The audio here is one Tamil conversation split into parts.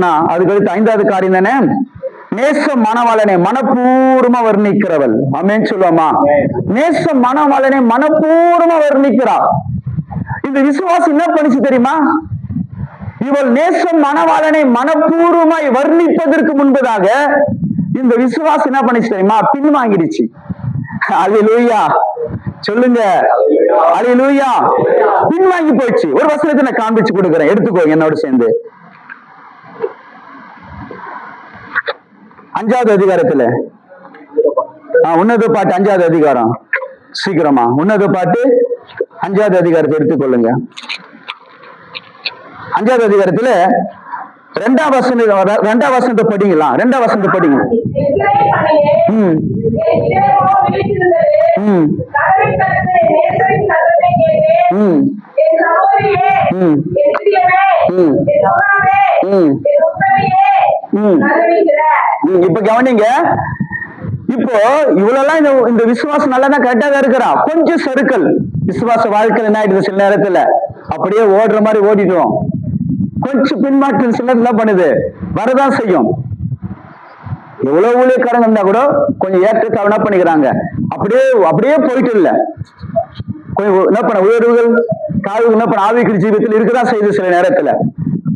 பார்த்தோம்னா அதுக்கு அடுத்து ஐந்தாவது காரியம் தானே நேச மனவாளனை மனப்பூர்வமா வர்ணிக்கிறவள். அமேன்னு சொல்லுவாமா நேச மனவாளனை மனப்பூர்வமா வர்ணிக்கிறா. இந்த விசுவாசம் என்ன பண்ணிச்சு தெரியுமா? இவள் நேசம் மனவாளனை மனப்பூர்வமாய் வர்ணிப்பதற்கு முன்பதாக இந்த விசுவாசம் என்ன பண்ணிச்சு தெரியுமா? பின்வாங்கிடுச்சு. லூயா சொல்லுங்க. அல்லேலூயா பின்வாங்கி போயிடுச்சு ஒரு வசனத்தை நான் காண்பிச்சு கொடுக்குறேன். எடுத்துக்கோ என்னோட சேர்ந்து. அஞ்சாவது அதிகாரத்துல? ஆ, உன்னத பாட்டு அஞ்சாவது அதிகாரம். சீக்கிரமா. உன்னத பாட்டு அஞ்சாவது அதிகாரத்தை எடுத்துக்கொள்ளுங்க. அஞ்சாவது அதிகாரத்துல ரெண்டாம் வசந்த ரெண்டாம் வசந்த படிங்களா? ரெண்டாம் வசந்த படிங்க. ம். ம். ம். ம். ம். ம். இப்ப கவனிங்க. இப்போ இவ்வளவு இந்த இந்த விசுவாசம் நல்லா தான் கரெக்டா தான் இருக்கிறான் கொஞ்சம் சறுக்கல். விசுவாச வாழ்க்கையில் என்ன ஆயிடுது சில நேரத்துல? அப்படியே ஓடுற மாதிரி ஓடிடுவோம் கொஞ்சம் பின்மாற்றம் சில என்ன பண்ணுது? வரதான் செய்யும். எவ்வளவு ஊழியக்காரங்க இருந்தா கூட கொஞ்சம் ஏற்றத்தை என்ன பண்ணிக்கிறாங்க? அப்படியே அப்படியே போயிட்டு இல்ல. கொஞ்சம் என்ன பண்ண உயர்வுகள் தாழ்வுகள் என்ன பண்ண ஆவிக்குரிய ஜீவியத்தில் இருக்கதான் செய்யுது சில நேரத்துல.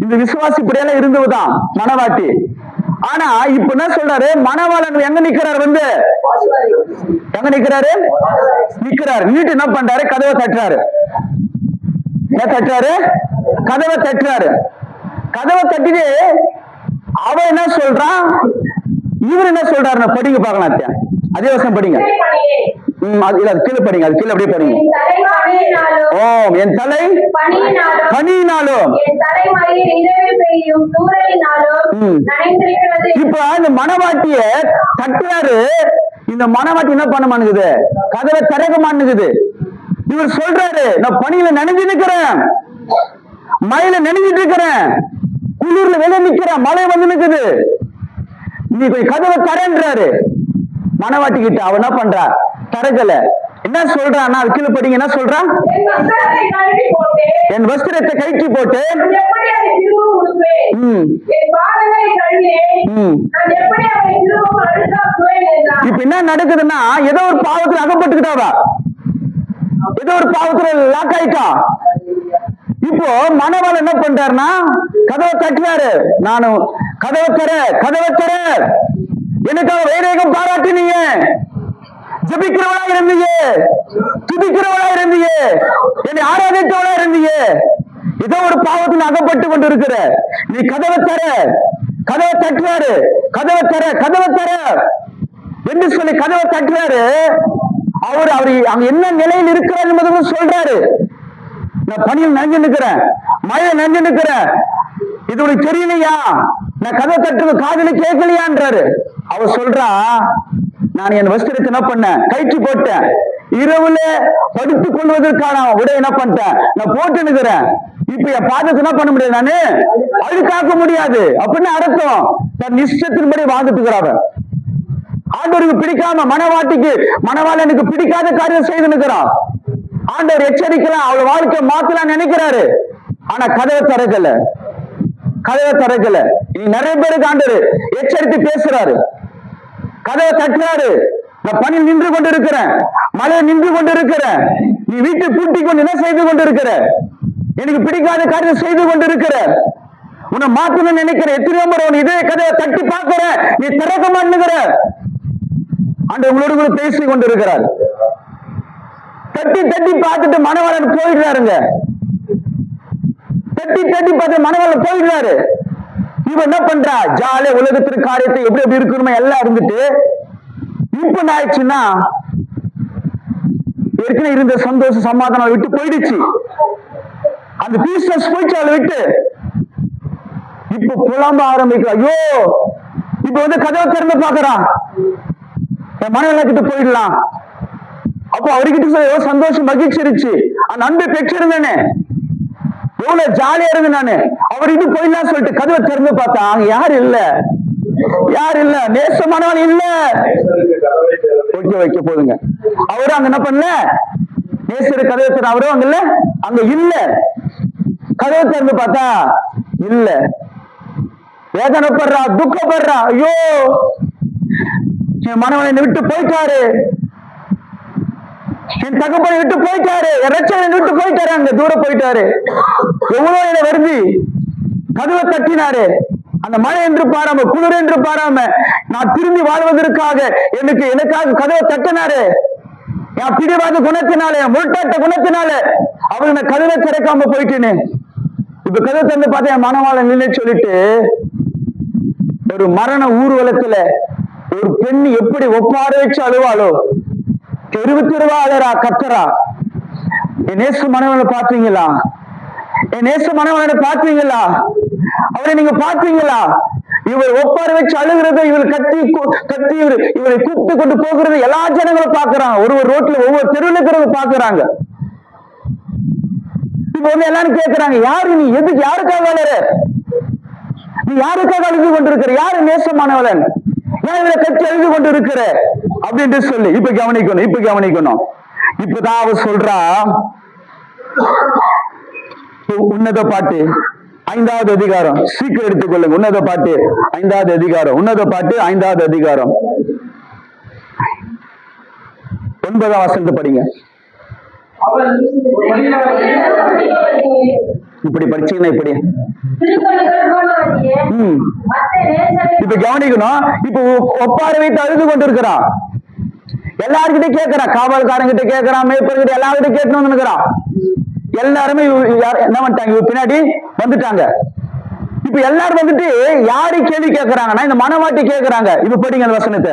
இந்த விசுவாசி இப்படியெல்லாம் இருந்ததுதான் மனவாட்டி. ஆனா இப்ப என்ன சொல்றாரு? மணவாளன் எங்க நிக்கிறாரு வந்து? எங்க நிக்கிறாரு? நிக்கிறாரு. நீட்டு என்ன பண்றாரு? கதவை தட்டுறாரு. என்ன தட்டுறாரு? கதவை தட்டுறாரு. கதவை தட்டிட்டு அவன் என்ன சொல்றான்? இவர் என்ன சொல்றாரு படிங்க பார்க்கலாம் அத்தியா. அதே வருஷம் படிங்க. அது இல்ல, அது கீழே படிங்க அது கீழே அப்படியே படிங்க. ஓம் என் தலை பனியினாலும். இப்ப இந்த மனவாட்டிய தட்டுறாரு இந்த மனவாட்டி என்ன பண்ண மாட்டேங்குது? கதவை திறக்க மாட்டேங்குது. இவர் சொல்றாரு நான் பனியில நனைஞ்சு நிக்கிறேன் மழையில நனைஞ்சிட்டு இருக்கிறேன். குளிர்ல வெளியே நிக்கிறேன். மழை வந்து நிக்குது. நீ கொஞ்சம் கதவை தரேன்றாரு மனவாட்டி கிட்ட அவ என்ன பண்றா? திறக்கல என்ன சொல்றான்னா அது கீழே படிங்க என்ன சொல்றான் என் வஸ்திரத்தை கழட்டி போட்டு. இப்ப என்ன நடக்குதுன்னா ஏதோ ஒரு பாவத்துல அகப்பட்டுக்கிட்டாவா? ஏதோ ஒரு பாவத்துல லாக் ஆயிட்டா? இப்போ மனவாள் என்ன பண்றாருன்னா கதவை தட்டுறாரு. நானும் கதவை தர கதவை தர. எனக்காக வைரேகம் பாராட்டினீங்க. ஜபிக்கிறவளா இருந்தீங்க. துதிக்கிறவளா இருந்தீங்க. என்னை ஆராதித்தவளா இருந்தீங்க. ஏதோ ஒரு பாவத்தில் அகப்பட்டு கொண்டு இருக்கிற நீ கதவை தர. கதவை தட்டுவாரு. கதவை தர. கதவை தர. என்று சொல்லி கதவை தட்டுறாரு அவர் அவர் அங்க என்ன நிலையில் இருக்கிறார் என்பதை சொல்றாரு. நான் பணியில் நஞ்சு நிக்கிறேன் மழையை நஞ்சு நிற்கிறேன். இது உனக்கு தெரியலையா? நான் கதை தட்டுறது காதல கேட்கலையான்றாரு. அவர் சொல்றா நான் என் வஸ்திரத்தை என்ன பண்ணேன்? கயிற்று போட்டேன். இரவுல படுத்துக் கொள்வதற்கான உடை என்ன பண்ணிட்டேன்? நான் போட்டு நிக்கிறேன். இப்ப என் பாதத்தை என்ன பண்ண முடியாது நானு? அழுக்காக்க முடியாது. அப்படின்னு அர்த்தம். தன் இஷ்டத்தின்படி வாழ்ந்துட்டு இருக்கிறாங்க ஆண்டவருக்கு பிடிக்காம மனவாட்டிக்கு மனவாளனுக்கு பிடிக்காத காரியம் செய்து நிற்கிறான் ஆண்டவர் எச்சரிக்கலாம் அவள் வாழ்க்கை மாத்தலாம் நினைக்கிறாரு. ஆனா கதவை திறக்கல. கதவை திறக்கல. இனி நிறைய பேருக்கு ஆண்டவர் எச்சரித்து பேசுறாரு. கதவை தட்டுறாரு நான் பணி நின்று கொண்டு இருக்கிறேன் மழை நின்று கொண்டு இருக்கிறேன் நீ வீட்டை பூட்டி கொண்டு என்ன செய்து கொண்டு இருக்கிற எனக்கு பிடிக்காத காரியம் செய்து கொண்டு இருக்கிற உன்னை மாத்தணும்னு நினைக்கிற எத்தனையோ முறை உன் இதே கதையை தட்டி பார்க்கிற. நீ திறக்க மாட்டேங்கிற. அன்று உங்களோடு கூட பேசி கொண்டு இருக்கிறார் தட்டி தட்டி பார்த்துட்டு மனவளன் போயிடுறாருங்க. தட்டி தட்டி பார்த்து மனவளன் போயிடுறாரு. இவன் என்ன பண்றா? ஜாலியா உலகத்திற்கு காரியத்தை எப்படி எப்படி இருக்கணுமோ எல்லாம் இருந்துட்டு இப்ப என்ன ஆயிடுச்சுன்னா ஏற்கனவே இருந்த சந்தோஷம் சமாதானம் விட்டு போயிடுச்சு. அந்த பீஸ்னஸ் போயிடுச்சு அதை விட்டு. இப்ப புலம்ப ஆரம்பிக்கலாம் ஐயோ இப்ப வந்து கதவை திறந்து பாக்குறான் என் மனைவி கிட்ட போயிடலாம். அப்போ அவர்கிட்ட சந்தோஷம் மகிழ்ச்சி இருந்துச்சு. அந்த அன்பை பெற்றிருந்தேனே. எவ்வளவு ஜாலியா இருந்தேன் நானு. அவர்கிட்ட போயிடலாம் சொல்லிட்டு கதவை திறந்து பார்த்தா அங்க யார் இல்ல? யாரு இல்ல? நேசமானவன் இல்ல. ஓகே வைக்க போதுங்க. அவரும் அங்க என்ன பண்ணல? நேசர் கதவை திற அவரும் அங்க இல்ல? அங்க இல்ல. கதவை திறந்து பார்த்தா இல்ல. வேதனைப்படுறா துக்கப்படுறா. ஐயோ! என் மனவனை விட்டு போயிட்டாரு. என் தகப்பனை விட்டு போயிட்டாரு. என் ரட்சகனை விட்டு போயிட்டாரு. அங்க தூரம் போயிட்டாரு. எவ்வளவு என்னை வருதி கதவை தட்டினாரு. அந்த மழை என்று பாராம குளிர் என்று பாராம நான் திரும்பி வாழ்வதற்காக எனக்கு எனக்காக கதவை தட்டினாரு. என் பிடிவாத குணத்தினால என் முரட்டாட்ட குணத்தினால அவருக்கு நான் கதவை திறக்காம போயிட்டேன்னு இப்ப கதவை திறந்து பார்த்தா என் மனவாள நின்று சொல்லிட்டு ஒரு மரண ஊர்வலத்துல ஒரு பெண் எப்படி ஒப்பார வச்சு அழுவாளோ தெருவு தெருவா கத்தரா. என் நேசு மனவனை பார்த்தீங்களா? என் நேசு மனவனை பார்த்தீங்களா? அவரை நீங்க பார்த்தீங்களா? இவர் ஒப்பார வச்சு அழுகிறத இவர் கத்தி கத்தி இவர் இவரை கூப்பிட்டு கொண்டு போகிறது எல்லா ஜனங்களும் பாக்குறாங்க ஒரு ஒரு ரோட்ல ஒவ்வொரு தெருவில் இருக்கிறவங்க பாக்குறாங்க இப்ப வந்து எல்லாரும் கேட்கிறாங்க யாரு நீ? எதுக்கு? யாருக்காக அழற நீ யாருக்காக அழுது கொண்டிருக்கிற? யாரு நேசமானவளன் ஏன் இவரை கத்தி அழுது கொண்டு இருக்கிற அப்படின்ட்டு சொல்லி இப்ப கவனிக்கணும் இப்ப கவனிக்கணும். இப்பதான் அவ சொல்றா உன்னத பாட்டு ஐந்தாவது அதிகாரம் சீக்கிரம் எடுத்துக்கொள்ளுங்க உன்னத பாட்டு ஐந்தாவது அதிகாரம் உன்னத பாட்டு ஐந்தாவது அதிகாரம். ஒன்பதாம் வசந்த படிங்க. இப்படி படிச்சீங்கன்னா இப்படி. இப்ப கவனிக்கணும். இப்ப ஒ- ஒப்பார வைத்து அழுது கொண்டிருக்கிறான் எல்லார்கிட்ட கேட்கறான் காவல்காரங்கிட்ட கேட்கறான் மேய்ப்பர்கிட்ட எல்லார்கிட்ட கேட்கணும்னு நினைக்கிறான் எல்லாருமே என்ன பண்ணிட்டாங்க? பின்னாடி வந்துட்டாங்க. இப்ப எல்லாரும் வந்துட்டு யாரு கேள்வி கேட்கறாங்கன்னா இந்த மனவாட்டி கேட்கறாங்க. இப்ப படிங்க அந்த வசனத்தை.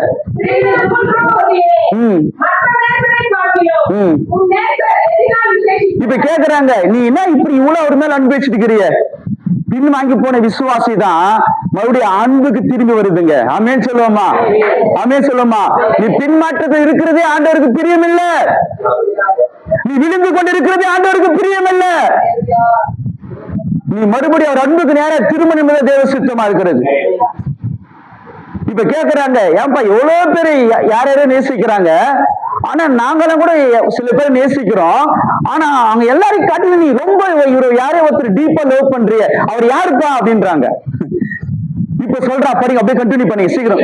இப்ப கேக்குறாங்க நீ என்ன இப்படி இவ்வளவு ஒரு மேல அன்பு வச்சுட்டு பின் வாங்கி போன விசுவாசி தான் மறுபடியும் அன்புக்கு திரும்பி வருதுங்க. அமேன் சொல்லுவோமா? அமேன் சொல்லுவோமா? நீ பின்மாற்றத்தை இருக்கிறதே ஆண்டவருக்கு பிரியம் இல்ல நீ விழுந்து கொண்டு இருக்கிறதே ஆண்டவருக்கு பிரியம் இல்ல நீ மறுபடியும் அவர் அன்புக்கு நேரம் திரும்ப நிமிடம் தேவ சித்தமா இருக்கிறது. இப்ப கேக்குறாங்க ஏன்பா எவ்வளவு பேர் யார் யாரோ நேசிக்கிறாங்க? ஆனா நாங்களும் கூட சில பேர் நேசிக்கிறோம். ஆனா அவங்க எல்லாரையும் காட்டி நீ ரொம்ப இவர் யாரையும் ஒருத்தர் டீப்பா லவ் பண்றிய. அவர் யாருப்பா அப்படின்றாங்க. இப்ப சொல்றா படிங்க அப்படியே கண்டினியூ பண்ணி சீக்கிரம்.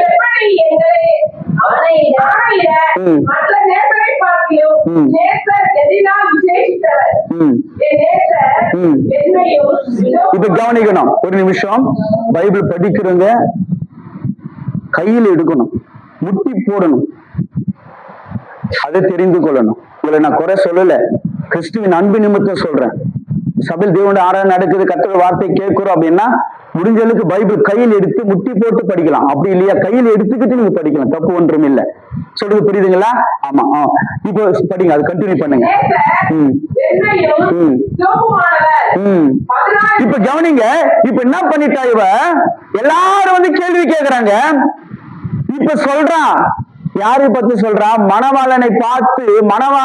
இது கவனிக்கணும். ஒரு நிமிஷம். பைபிள் படிக்கிறவங்க கையில் எடுக்கணும். முட்டி போடணும். அதை தெரிந்து கொள்ளணும். உங்களை நான் குறை சொல்லல. கிறிஸ்துவின் அன்பு நிமித்தம் சொல்றேன். சபையில் தேவனுடைய ஆராதனை நடக்குது கத்துற வார்த்தை கேட்கிறோம் அப்படின்னா முடிஞ்ச அளவுக்கு பைபிள் கையில் எடுத்து முட்டி போட்டு படிக்கலாம். அப்படி இல்லையா? கையில் எடுத்துக்கிட்டு நீங்க படிக்கலாம். தப்பு ஒன்றும் இல்ல. சொல்றது புரியுதுங்களா? ஆமா. ஆ. இப்போ படிங்க. அது கண்டினியூ பண்ணுங்க. இப்ப கவனிங்க. இப்ப என்ன பண்ணிட்டா இவ எல்லாரும் வந்து கேள்வி கேக்குறாங்க. இப்ப சொல்றான். யாரை பத்தி சொல்றா? மணவாளனை பார்த்து மணவா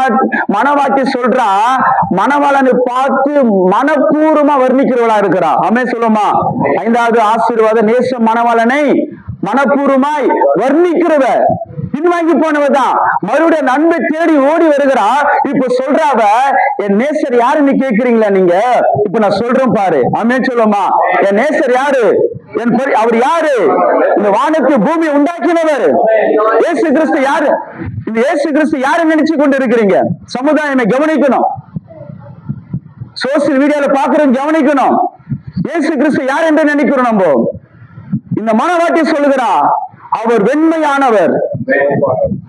மணவாட்டி சொல்றா மணவாளனை பார்த்து மனப்பூர்வமா வர்ணிக்கிறவளா இருக்கிறா. அமே சொல்லுமா? ஐந்தாவது ஆசீர்வாத நேச மணவாளனை மனப்பூர்வமாய் வர்ணிக்கிறவ. பின்வாங்கி போனவதான் மறுபடியும் அந்த அன்பை தேடி ஓடி வருகிறா. இப்ப சொல்றாவ என் நேசர் யாருன்னு கேக்குறீங்களா நீங்க? இப்ப நான் சொல்றேன் பாரு. அமே சொல்லுமா? என் நேசர் யாரு? என் அவர் யாரு? இந்த வானத்து பூமி உண்டாக்கினவர். ஏசு கிறிஸ்து யாரு? இந்த ஏசு கிறிஸ்து யாரு நினைச்சு கொண்டு இருக்கிறீங்க சமுதாயம் கவனிக்கணும். சோசியல் மீடியால பாக்குறோம் கவனிக்கணும். ஏசு கிறிஸ்து யார் என்று நினைக்கிறோம் நம்ம? இந்த மனவாட்டி சொல்லுகிறா அவர் வெண்மையானவர்.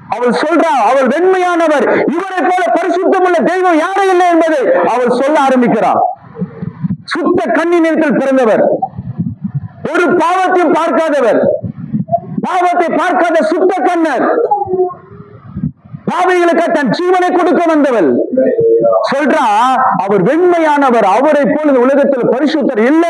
அவள் சொல்றா அவள் வெண்மையானவர். இவரை போல பரிசுத்தமுள்ள தெய்வம் யாரும் இல்லை என்பதை அவள் சொல்ல ஆரம்பிக்கிறார் சுத்த கண்ணினத்தில் பிறந்தவர். ஒரு பாவத்தையும் பார்க்காதவர். பாவத்தை பார்க்காத சுத்த கண்ணர். பாவைகளுக்கு தன் ஜீவனை கொடுக்க வந்தவள். சொல்றா அவர் வெண்மையானவர். அவரை போல இந்த உலகத்தில் பரிசுத்தர் இல்ல.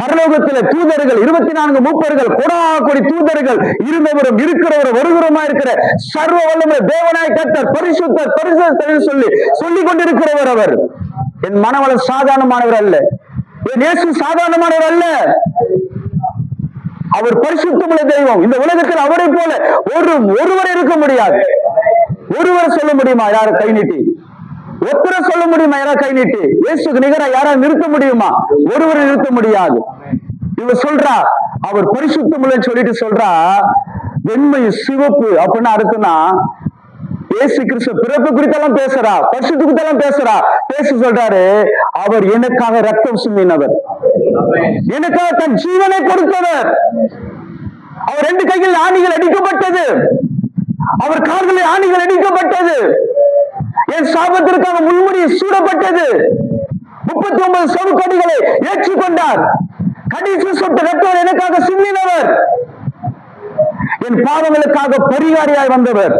பரலோகத்துல தூதர்கள் இருபத்தி நான்கு மூப்பர்கள் கொடா கொடி தூதர்கள் இருந்தவரும் இருக்கிறவரும் வருகிறவமா இருக்கிற சர்வ வல்லமை தேவனாய் கத்தர் பரிசுத்தர் பரிசுத்தர் சொல்லி சொல்லிக் கொண்டிருக்கிறவர் அவர். என் மனவளம் சாதாரணமானவர் அல்ல. என் இயேசு சாதாரணமானவர் அல்ல. அவர் பரிசுத்தமுள்ள தெய்வம். இந்த உலகத்தில் அவரை போல ஒரு ஒருவர் இருக்க முடியாது. ஒருவர் சொல்ல முடியுமா? யாரும் கை நீட்டி. ஒருத்தரை சொல்ல முடியுமா யாரா கை நீட்டி. இயேசுக்கு நிகரா யாரா நிறுத்த முடியுமா? ஒருவரை நிறுத்த முடியாது. இவ சொல்றா அவர் பரிசுத்தமுள்ளன்னு சொல்லிட்டு சொல்றா வெண்மை சிவப்பு அப்படின்னு அர்த்தம்னா இயேசு கிறிஸ்து பிறப்பு குறித்தெல்லாம் பேசுறா பரிசுத்த குறித்தெல்லாம் பேசுறா. பேச சொல்றாரு அவர் எனக்காக ரத்தம் சுமினவர் எனக்காக தன் ஜீவனை கொடுத்தவர். அவர் ரெண்டு கையில் ஆணிகள் அடிக்கப்பட்டது. அவர் கார்களில் ஆணிகள் அடிக்கப்பட்டது. என் சாபத்திற்காக முள்முடி சூடப்பட்டது. முப்பத்தி ஒன்பது சவுக்கடிகளை ஏற்றுக்கொண்டார். கடைசி சொட்டு ரத்தவர் எனக்காக சிந்தினவர். என் பாவங்களுக்காக பரிகாரியாய் வந்தவர்.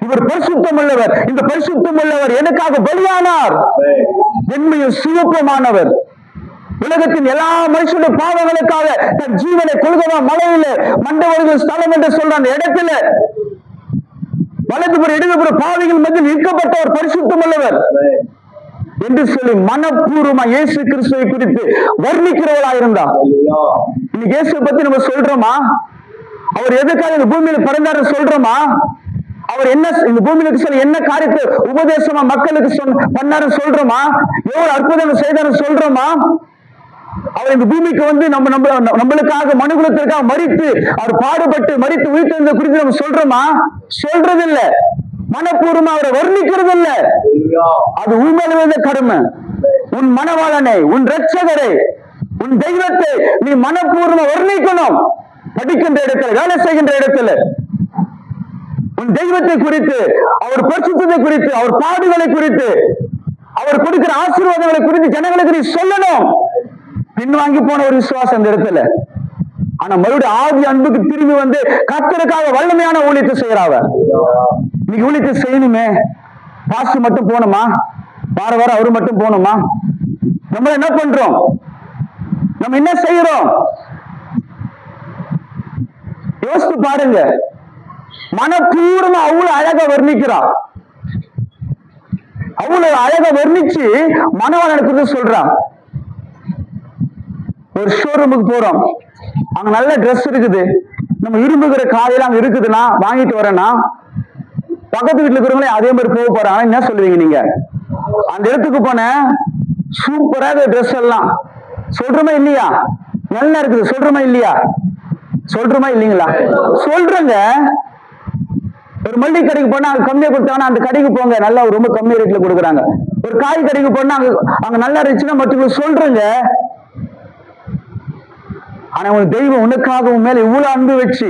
இவர் பரிசுத்தம் உள்ளவர் இந்த பரிசுத்தம் உள்ளவர் எனக்காக பலியானார். என்னுடைய சிவப்புமானவர். உலகத்தின் எல்லா மனுஷனுடைய பாவங்களுக்காக தன் ஜீவனை கொள்கவா மலையில மண்டவர்கள் ஸ்தலம் என்று சொல்ற அந்த இடத்துல வலதுபுற இடதுபுற பாவிகள் மத்தியில் நிற்கப்பட்டவர் பரிசுத்தம் உள்ளவர். என்று சொல்லி மனப்பூர்வமா இயேசு கிறிஸ்துவை குறித்து வர்ணிக்கிறவளா இருந்தா இன்னைக்கு இயேசுவை பத்தி நம்ம சொல்றோமா? அவர் எதுக்காக இந்த பூமியில பிறந்தாரு சொல்றோமா? அவர் என்ன இந்த பூமியில சொல்லி என்ன காரியத்தை உபதேசமா மக்களுக்கு சொன்ன பண்ணாரு சொல்றோமா? எவ்வளவு அற்புதம் செய்தாரு சொல்றோமா? அவர் இந்த பூமிக்கு வந்து நம்ம நம்ம நம்மளுக்காக மனுகுலத்திற்காக மறித்து அவர் பாடுபட்டு மறித்து உயிர்த்தெழுந்த குறித்து நம்ம சொல்றோமா? சொல்றது இல்ல மனப்பூர்வமா அவரை வர்ணிக்கிறது இல்ல அது உண்மையில கடுமை. கருமை உன் மனவாளனை உன் ரட்சகரை உன் தெய்வத்தை நீ மனப்பூர்வமா வர்ணிக்கணும். படிக்கின்ற இடத்துல வேலை செய்கின்ற இடத்துல. உன் தெய்வத்தை குறித்து அவர் பரிசுத்தத்தை குறித்து அவர் பாடுகளை குறித்து அவர் கொடுக்கிற ஆசீர்வாதங்களை குறித்து ஜனங்களுக்கு நீ சொல்லணும். பின்வாங்கி போன ஒரு விசுவாசம் அந்த இடத்துல. ஆனா மறுபடியும் ஆதி அன்புக்கு திரும்பி வந்து கத்தருக்காக வல்லமையான ஊழியத்தை செய்யறாவ இன்னைக்கு ஊழியத்தை செய்யணுமே. பாசு மட்டும் போகணுமா? வார வாரம் அவரு மட்டும் போகணுமா? நம்ம என்ன பண்றோம்? நம்ம என்ன செய்யறோம்? யோசித்து பாருங்க. மனப்பூர்வமா அவ்வளவு அழகா வர்ணிக்கிறா. அவ்வளவு அழகா வர்ணிச்சு மனவாளனுக்கு சொல்றான் ஒரு ஷோரூமுக்கு போறோம். அங்க நல்ல ட்ரெஸ் இருக்குது. நம்ம விரும்புகிற காலையில அங்க இருக்குதுன்னா வாங்கிட்டு வரேன்னா பக்கத்து வீட்டுல இருக்கிறவங்களே அதே மாதிரி போக போறாங்க. என்ன சொல்லுவீங்க நீங்க? அந்த இடத்துக்கு போனேன் சூப்பரா ட்ரெஸ் எல்லாம். சொல்றோமா இல்லையா? நல்லா இருக்குது. சொல்றோமா இல்லையா? சொல்றோமா இல்லைங்களா? சொல்றங்க. ஒரு மல்லிகை கடைக்கு போனா அங்க கம்மியா கொடுத்தாங்கன்னா அந்த கடைக்கு போங்க. நல்லா ரொம்ப கம்மி ரேட்ல கொடுக்குறாங்க. ஒரு காய் கடைக்கு போனா அங்க அங்க நல்லா இருந்துச்சுன்னா மற்றவங்களுக்கு சொல்றேங்க. ஆனா உன் தெய்வம் உனக்காக உன் மேல இவ்வளவு அன்பு வச்சு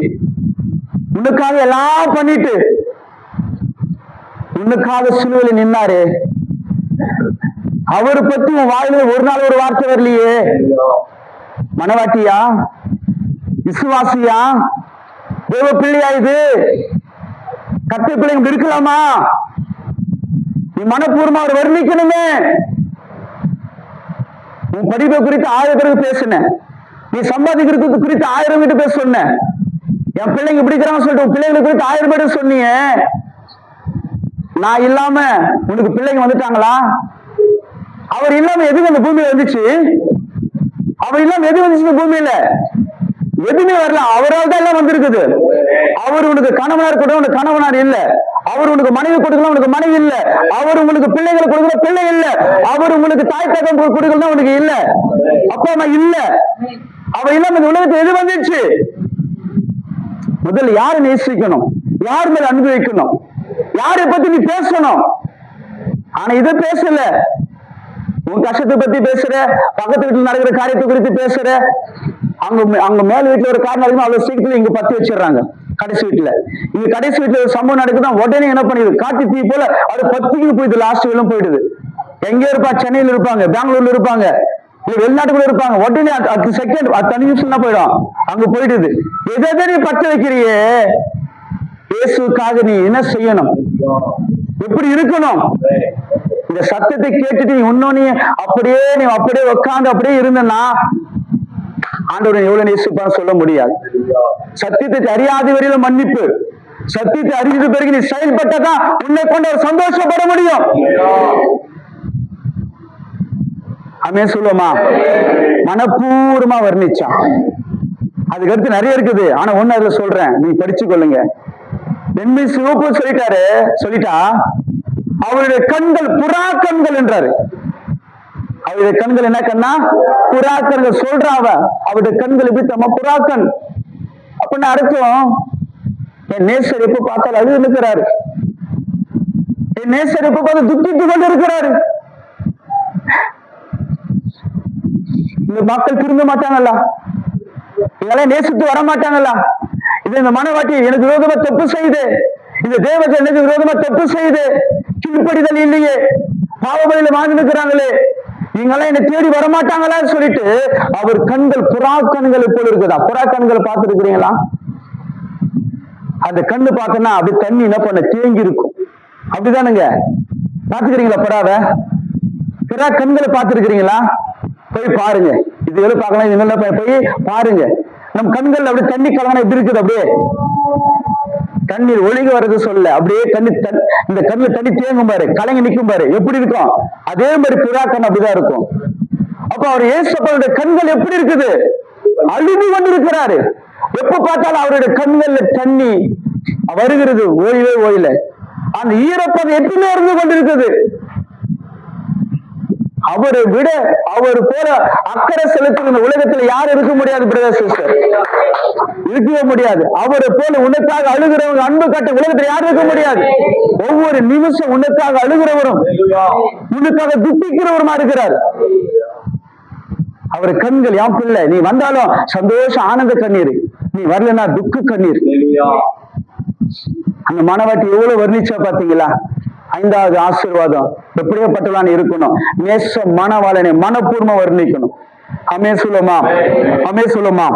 உனக்காக எல்லாம் பண்ணிட்டு உனக்காக சிலுவையில் நின்னாரு. அவரை பத்தி உன் வாயில ஒரு நாள் ஒரு வார்த்தை வரலையே. மனவாட்டியா? விசுவாசியா? தேவ பிள்ளையா இது? கத்தை பிள்ளைங்க இருக்கலாமா? நீ மனப்பூர்வமா அவர் வர்ணிக்கணுமே. உன் படிப்பை குறித்து ஆயிரம் பேருக்கு பேசினேன். நீ சம்பாதிக்கிறது குறித்து ஆயிரம் கிட்ட பேச சொன்ன. என் பிள்ளைங்க பிடிக்கிறான்னு சொல்லிட்டு உன் பிள்ளைங்களை குறித்து ஆயிரம் பேர் சொன்னீங்க. நான் இல்லாம உனக்கு பிள்ளைங்க வந்துட்டாங்களா? அவர் இல்லாம எதுக்கு அந்த பூமியில வந்துச்சு? அவர் இல்லாம எது வந்துச்சு இந்த பூமியில? எதுவுமே வரல. அவரால் தான் எல்லாம் வந்திருக்குது. அவர் உனக்கு கணவனார் கூட உனக்கு கணவனார் இல்ல. அவர் உனக்கு மனைவி கொடுக்கலாம் உனக்கு மனைவி இல்ல. அவர் உங்களுக்கு பிள்ளைகளை கொடுக்கல பிள்ளை இல்ல. அவர் உங்களுக்கு தாய் தகம் கொடுக்கலாம் உனக்கு இல்ல. அப்பா அம்மா இல்ல. அவ இல்லாம இந்த உலகத்தை எது வந்துச்சு? முதல்ல யாரு நேசிக்கணும்? யார் மேல அன்பு வைக்கணும்? யாரை பத்தி நீ பேசணும்? ஆனா இதை பேசல. உன் கஷ்டத்தை பத்தி பேசுற பக்கத்து வீட்டுல நடக்கிற காரியத்தை குறித்து பேசுற. அங்க அங்க மேல வீட்டுல ஒரு காரணம் நடக்குது அவ்வளவு சீக்கிரத்துல இங்க பத்தி வச்சிடுறாங்க. கடைசி வீட்டுல. இங்க கடைசி வீட்டுல ஒரு சம்பவம் நடக்குதான் உடனே என்ன பண்ணிடுது? காட்டு தீ போல அது பத்திக்கு போயிடுது லாஸ்ட் வீலும் போயிடுது. எங்க இருப்பா? சென்னையில இருப்பாங்க பெங்களூர்ல இருப்பாங்க. வெளிநாட்டுக்குள்ள இருப்பாங்க. உடனே அத்து செகண்ட் அத்தனை நிமிஷம் தான் போயிடும். அங்க போயிடுது. எதை எதை நீ பத்த வைக்கிறியே இயேசுக்காக நீ என்ன செய்யணும்? எப்படி இருக்கணும்? இந்த சத்தத்தை கேட்டுட்டு நீ இன்னொன்னு அப்படியே நீ அப்படியே உட்கார்ந்து அப்படியே இருந்தனா ஆண்டவர் எவ்வளவு நேசிப்பான்னு சொல்ல முடியாது. சத்தியத்தை அறியாத வரையில மன்னிப்பு. சத்தியத்தை அறிஞ்சது பிறகு நீ செயல்பட்டதான் உன்னை கொண்டு ஒரு சந்தோஷப்பட முடியும். அமே சொல்லுவோமா? மனப்பூர்வமா வர்ணிச்சான். அதுக்கடுத்து நிறைய இருக்குது. ஆனா ஒண்ணு அதுல சொல்றேன். நீ படிச்சு கொள்ளுங்க. வெண்மை சிவப்பு சொல்லிட்டாரு. சொல்லிட்டா அவருடைய கண்கள் புறா கண்கள் என்றாரு. அவருடைய கண்கள் என்ன கண்ணா? புறாக்கன்கள் சொல்றா அவ அவருடைய கண்கள் எப்படி தம்ம புறாக்கன் அப்படின்னு அர்த்தம். என் நேசர் எப்ப பார்த்தாலும் அழுது நிற்கிறாரு. என் நேசர் எப்ப பார்த்து துக்கிட்டு கொண்டு இருக்கிறாரு. இந்த மக்கள் திரும்ப மாட்டாங்கல்ல? இதெல்லாம் நேசித்து வர மாட்டாங்கல்ல? இது இந்த மனவாட்டி எனக்கு விரோதமா தப்பு செய்யுது. இந்த தேவத்தை எனக்கு விரோதமா தப்பு செய்யுது. கீழ்ப்படிதல் இல்லையே. பாவபலியில வாழ்ந்து நிற்கிறாங்களே. நீங்கெல்லாம் என்னை தேடி வர மாட்டாங்களான்னு சொல்லிட்டு அவர் கண்கள் புறா கண்களை போல இருக்குதா? புறா கண்களை பார்த்துருக்கிறீங்களா? அந்த கண்ணு பார்த்தனா அப்படி தண்ணி என்ன பண்ண தேங்கி இருக்கும். அப்படிதானுங்க. பாத்துக்கிறீங்களா புறாவை? புறா கண்களை பார்த்துருக்கிறீங்களா? போய் பாருங்க. இது எவ்வளவு பார்க்கலாம்? இது நல்லா போய் பாருங்க. நம் கண்கள் அப்படியே தண்ணி கலங்கன எப்படி இருக்குது அப்படியே. தண்ணீர் ஒழுகி வர்றது சொல்ல அப்படியே தண்ணி தண் இந்த கண்ணுல தண்ணி தேங்கும் பாரு கலங்கி நிற்கும் பாரு. எப்படி இருக்கும்? அதே மாதிரி புறா அப்படிதான் இருக்கும். அப்ப அவர் ஏசப்பனுடைய கண்கள் எப்படி இருக்குது? அழுது கொண்டிருக்கிறாரு. எப்ப பார்த்தாலும் அவருடைய கண்கள்ல தண்ணி வருகிறது ஓய்வே ஓயில. அந்த ஈரப்பதம் எப்பவுமே இருந்து கொண்டிருக்குது. அவரை விட அவர் போல அக்கறை செலுத்துகிற இந்த உலகத்துல யாரும் இருக்க முடியாது பிரதர் சிஸ்டர் இருக்கவே முடியாது. அவரை போல உனக்காக அழுகிறவங்க அன்பு காட்ட உலகத்துல யாரும் இருக்க முடியாது. ஒவ்வொரு நிமிஷம் உனக்காக அழுகிறவரும் உனக்காக துப்பிக்கிறவருமா இருக்கிறார். அவர் கண்கள் யாம் பிள்ளை நீ வந்தாலும் சந்தோஷம் ஆனந்த கண்ணீர். நீ வரலன்னா துக்க கண்ணீர். அந்த மனவாட்டி எவ்வளவு வர்ணிச்சா பாத்தீங்களா? ஐந்தாவது ஆசீர்வாதம் எப்படியாப்பட்டவளான்னு இருக்கணும். நேச மனவாளனை மனப்பூர்வமா வர்ணிக்கணும். அமே சொல்லுமா? அமே சொல்லுமா?